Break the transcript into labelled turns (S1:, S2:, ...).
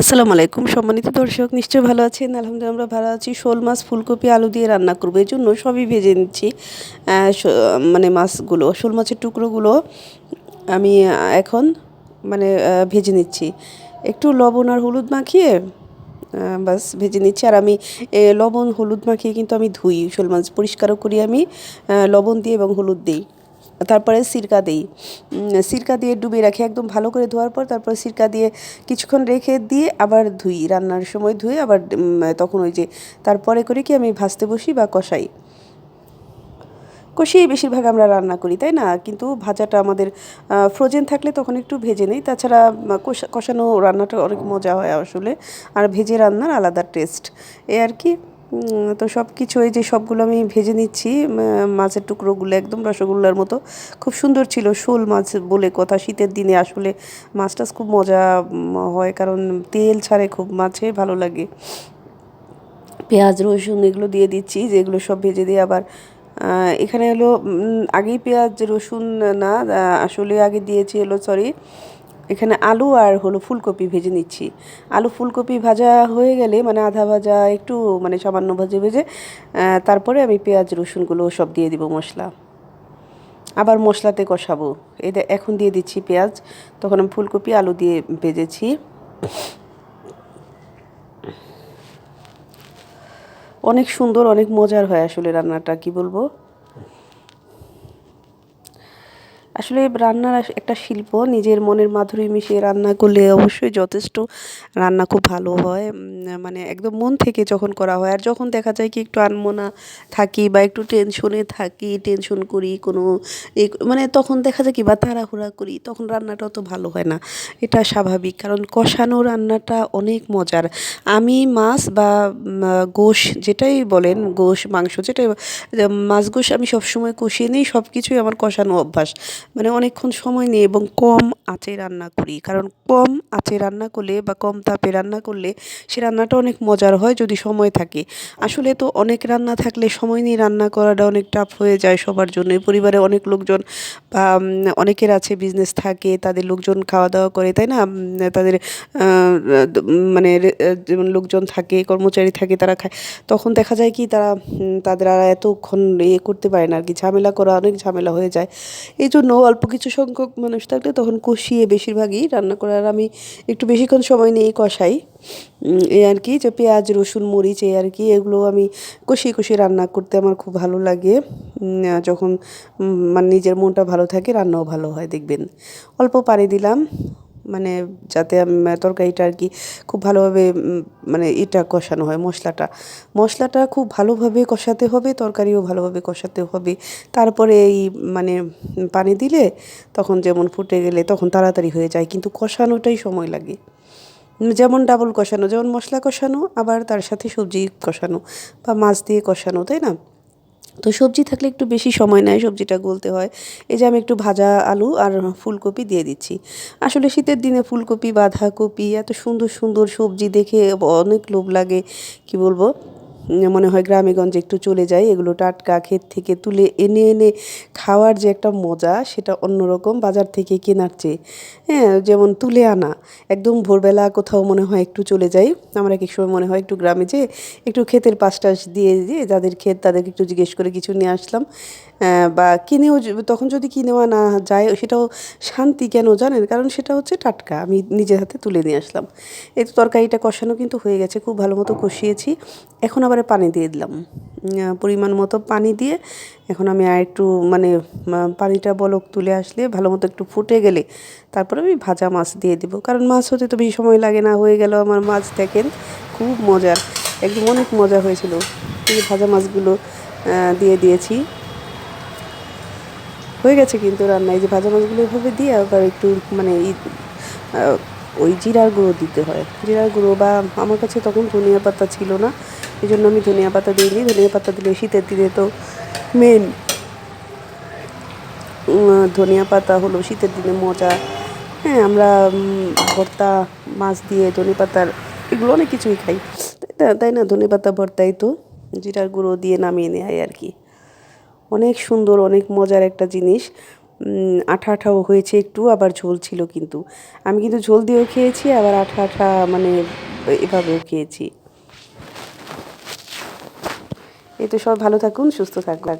S1: আসসালামু আলাইকুম। সম্মানিত দর্শক, নিশ্চয়ই ভালো আছেন? আলহামদুলিল্লাহ আমরা ভালো আছি। শোল মাছ, ফুলকপি, আলু দিয়ে রান্না করব। এই জন্য সবই ভেজে নিচ্ছি। মানে মাছগুলো, শোল মাছের টুকরোগুলো আমি এখন মানে ভেজে নিচ্ছি। একটু লবণ আর হলুদ মাখিয়ে বাস ভেজে নিচ্ছি। আর আমি লবণ, হলুদ মাখিয়ে কিন্তু আমি ধুই শোল মাছ। পরিষ্কারও করি আমি লবণ দিয়ে এবং হলুদ দিই। তারপরে সিরকা দিই। সিরকা দিয়ে ডুবিয়ে রাখি, একদম ভালো করে ধোয়ার পর তারপরে সিরকা দিয়ে কিছুক্ষণ রেখে দিয়ে আবার ধুই। রান্নার সময় ধুয়ে আবার তখন ওই যে তারপরে করে কি আমি ভাজতে বসি বা কষাই। কষিয়েই বেশিরভাগ আমরা রান্না করি, তাই না? কিন্তু ভাজাটা আমাদের ফ্রোজেন থাকলে তখন একটু ভেজে নিই। তাছাড়া কষা- কষানো রান্নাটা অনেক মজা হয় আসলে। আর ভেজে রান্নার আলাদা টেস্ট এই আর কি। তো সব কিছু এই যে সবগুলো আমি ভেজে নিচ্ছি মাছের টুকরোগুলো একদম রসগোল্লার মতো। খুব সুন্দর ছিল শোল মাছ বলে কথা, শীতের দিনে আসলে মাছ টাছ খুব মজা হয় কারণ তেল ছাড়ে খুব, মাছে ভালো লাগে। পেঁয়াজ, রসুন এগুলো দিয়ে দিচ্ছি, যেগুলো সব ভেজে দিয়ে আবার এখানে হলো আগেই পেঁয়াজ, রসুন না আসলে আগে দিয়েছি হলো সরি এখানে আলু আর হলো ফুলকপি ভেজে নিচ্ছি। আলু ফুলকপি ভাজা হয়ে গেলে মানে আধা ভাজা একটু মানে সামান্য ভাজে ভেজে তারপরে আমি পেঁয়াজ, রসুনগুলো সব দিয়ে দিব মশলা। আবার মশলাতে কষাবো। এটা এখন দিয়ে দিচ্ছি পেঁয়াজ। তখন আমি ফুলকপি, আলু দিয়ে ভেজেছি। অনেক সুন্দর, অনেক মজার হয় আসলে রান্নাটা, কি বলব? আসলে রান্নার একটা শিল্প, নিজের মনের মাধুরী মিশিয়ে রান্না করলে অবশ্যই যথেষ্ট রান্না খুব ভালো হয়। মানে একদম মন থেকে যখন করা হয়। আর যখন দেখা যায় কি একটু আনমনা থাকি বা একটু টেনশনে থাকি টেনশন করি, কোনো মানে তখন দেখা যায় কি বা তাড়াহুড়া করি, তখন রান্নাটা অত ভালো হয় না। এটা স্বাভাবিক। কারণ কষানো রান্নাটা অনেক মজার। আমি মাছ বা গোশ যেটাই বলেন, গোশ, মাংস যেটাই মাছ, গোশ আমি সবসময় কষিয়ে নিই সব কিছুই আমার কষানো অভ্যাস। মানে অনেকক্ষণ সময় নিয়ে এবং কম আঁচে রান্না করি। কারণ কম আঁচে রান্না করলে বা কম তাপে রান্না করলে সে রান্নাটা অনেক মজার হয় যদি সময় থাকে। আসলে তো অনেক রান্না থাকলে সময় নিয়ে রান্না করাটা অনেক টাফ হয়ে যায় সবার জন্য পরিবারে অনেক লোকজন বা অনেকের আছে বিজনেস থাকে, তাদের লোকজন খাওয়া দাওয়া করে, তাই না? তাদের মানে লোকজন থাকে, কর্মচারী থাকে, তারা খায়। তখন দেখা যায় কি তারা তাদের আর এতক্ষণ ইয়ে করতে পারে না আর কি ঝামেলা করা অনেক ঝামেলা হয়ে যায়। এই জন্য অল্প কিছু সংখ্যক মানুষ থাকলে তখন কষিয়ে বেশিরভাগই রান্না করার আমি একটু বেশিক্ষণ সময় নিয়েই কষাই। এই আর কি যে পেঁয়াজ, রসুন, মরিচ, এই আর কি, এগুলো আমি কষিয়ে কষিয়ে রান্না করতে আমার খুব ভালো লাগে। যখন মানে নিজের মনটা ভালো থাকে, রান্নাও ভালো হয়, দেখবেন। অল্প পানি দিলাম। মানে যাতে তরকারিটা আর কি খুব ভালোভাবে মানে এটা কষানো হয়, মশলাটা। মশলাটা খুব ভালোভাবে কষাতে হবে, তরকারিও ভালোভাবে কষাতে হবে। তারপরে এই মানে পানি দিলে তখন যেমন ফুটে গেলে তখন তাড়াতাড়ি হয়ে যায়, কিন্তু কষানোটাই সময় লাগে। যেমন ডাবল কষানো, যেমন মশলা কষানো, আবার তার সাথে সবজি কষানো বা মাছ দিয়ে কষানো, তাই না? তো সবজি থাকলে একটু বেশি সময় নেয় সবজিটা গলতে হয়। এই যে আমি একটু ভাজা আলু আর ফুলকপি দিয়ে দিচ্ছি। আসলে শীতের দিনে ফুলকপি, বাঁধাকপি, এত সুন্দর সুন্দর সবজি দেখে অনেক লোভ লাগে, কি বলব? মনে হয় গ্রামেগঞ্জে একটু চলে যাই, এগুলো টাটকা ক্ষেত থেকে তুলে এনে এনে খাওয়ার যে একটা মজা, সেটা অন্যরকম বাজার থেকে কেনার চেয়ে। হ্যাঁ যেমন তুলে আনা, একদম ভোরবেলা কোথাও মনে হয় একটু চলে যাই। আমরা এক সময় মনে হয় একটু গ্রামে যেয়ে একটু ক্ষেতের পাশ টাশ দিয়ে দিয়ে যাদের ক্ষেত তাদেরকে একটু জিজ্ঞেস করে কিছু নিয়ে আসলাম। বা কিনেও তখন যদি কিনেও না যায়, সেটাও শান্তি কেন জানেন? কারণ সেটা হচ্ছে টাটকা, আমি নিজের হাতে তুলে নিয়ে আসলাম। এই তো তরকারিটা কষানো কিন্তু হয়ে গেছে, খুব ভালো মতো কষিয়েছি। এখন আবার পানি দিয়ে দিলাম। পরিমাণ মতো পানি দিয়ে এখন আমি আর একটু মানে পানিটা বলক তুলে আসলে ভালো মতো একটু ফুটে গেলে তারপরে আমি ভাজা মাছ দিয়ে দিব। কারণ মাছ হতে তো বেশি সময় লাগে না, হয়ে গেল আমার মাছ, দেখেন খুব মজার, একদম অনেক মজা হয়েছিল। এই ভাজা মাছগুলো দিয়ে দিয়েছি। হয়ে গেছে কিন্তু রান্না, এই যে ভাজা মাছগুলো এভাবে দিয়ে আবার একটু মানে ওই জিরার গুঁড়ো দিতে হয়। জিরার গুঁড়ো বা, আমার কাছে তখন ধনিয়া পাতা ছিল না এই জন্য আমি ধনিয়া পাতা দিইনি ধনিয়া পাতা দিলে শীতের দিনে তো মেন ধনিয়া পাতা হলো শীতের দিনে মজা। হ্যাঁ আমরা ভর্তা, মাছ দিয়ে ধনে পাতার এগুলো অনেক কিছুই খাই। তাই না? ধনে পাতা, ভর্তাই তো। জিরার গুঁড়ো দিয়ে নামিয়ে নেয় আর কি। অনেক সুন্দর, অনেক মজার একটা জিনিস। আঠা আঠাও হয়েছে একটু, আবার ঝোল ছিল কিন্তু। আমি কিন্তু ঝোল দিয়েও খেয়েছি, আবার আঠা আঠা মানে এভাবেও খেয়েছি। এই তো সব ভালো থাকুন সুস্থ থাকুন।